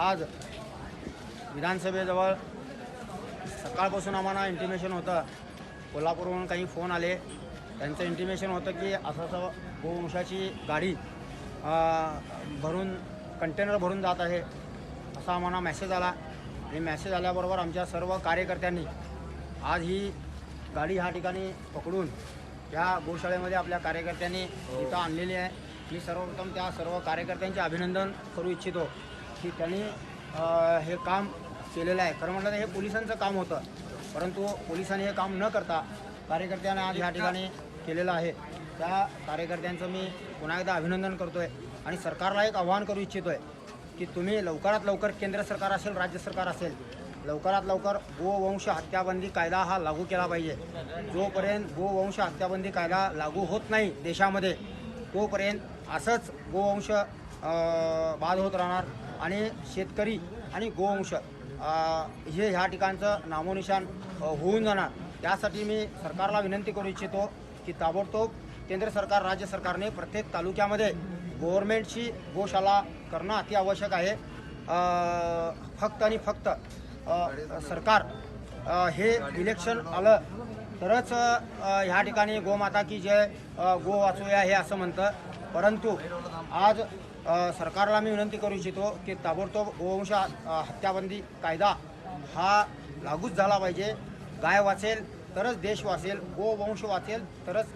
आज विधानसभेजवळ सकाळपासून आम्हाला इंटिमेशन होतं. कोल्हापूरवरून काही फोन आले. त्यांचं इंटिमेशन होतं की असं असं गोवंशाची गाडी भरून कंटेनर भरून जात आहे. असा आम्हाला मॅसेज आला. आणि मॅसेज आल्याबरोबर आमच्या सर्व कार्यकर्त्यांनी आज ही गाडी ह्या ठिकाणी पकडून या गोशाळेमध्ये आपल्या कार्यकर्त्यांनी इथं आणलेली आहे. मी सर्वप्रथम त्या सर्व कार्यकर्त्यांचे अभिनंदन करू इच्छितो. की त्यांनी हे काम केलेलं आहे. खरं म्हटलं तर हे पोलिसांचं काम होतं. परंतु पोलिसांनी हे काम न करता कार्यकर्त्यांना आज ह्या ठिकाणी केलेलं आहे. त्या कार्यकर्त्यांचं मी पुन्हा एकदा अभिनंदन करतोय आणि सरकारला एक आव्हान करू इच्छितोय की तुम्ही लवकरात लवकर केंद्र सरकार असेल राज्य सरकार असेल लवकरात लवकर गोवंश हत्याबंदी कायदा हा लागू केला पाहिजे. जोपर्यंत गोवंश हत्याबंदी कायदा लागू होत नाही देशामध्ये तोपर्यंत असंच गोवंश बाद होत राहणार. आणि शेतकरी आणि गोवंश हे ह्या ठिकाणचं नामोनिशान होऊन जाणार. त्यासाठी मी सरकारला विनंती करू इच्छितो की ताबडतोब केंद्र सरकार राज्य सरकारने प्रत्येक तालुक्यामध्ये गव्हर्मेंटची गोशाला करणं अति आवश्यक आहे फक्त आणि फक्त सरकार हे इलेक्शन आलं तरच ह्या ठिकाणी गोमाता की जय गो वाचूया हे असं म्हणतं. परंतु आज सरकारला मी विनंती करू इच्छितो की ताबडतोब गोवंश हत्याबंदी कायदा हा लागूच झाला पाहिजे. गाय वाचेल तरच देश वाचेल गोवंश वाचेल तरच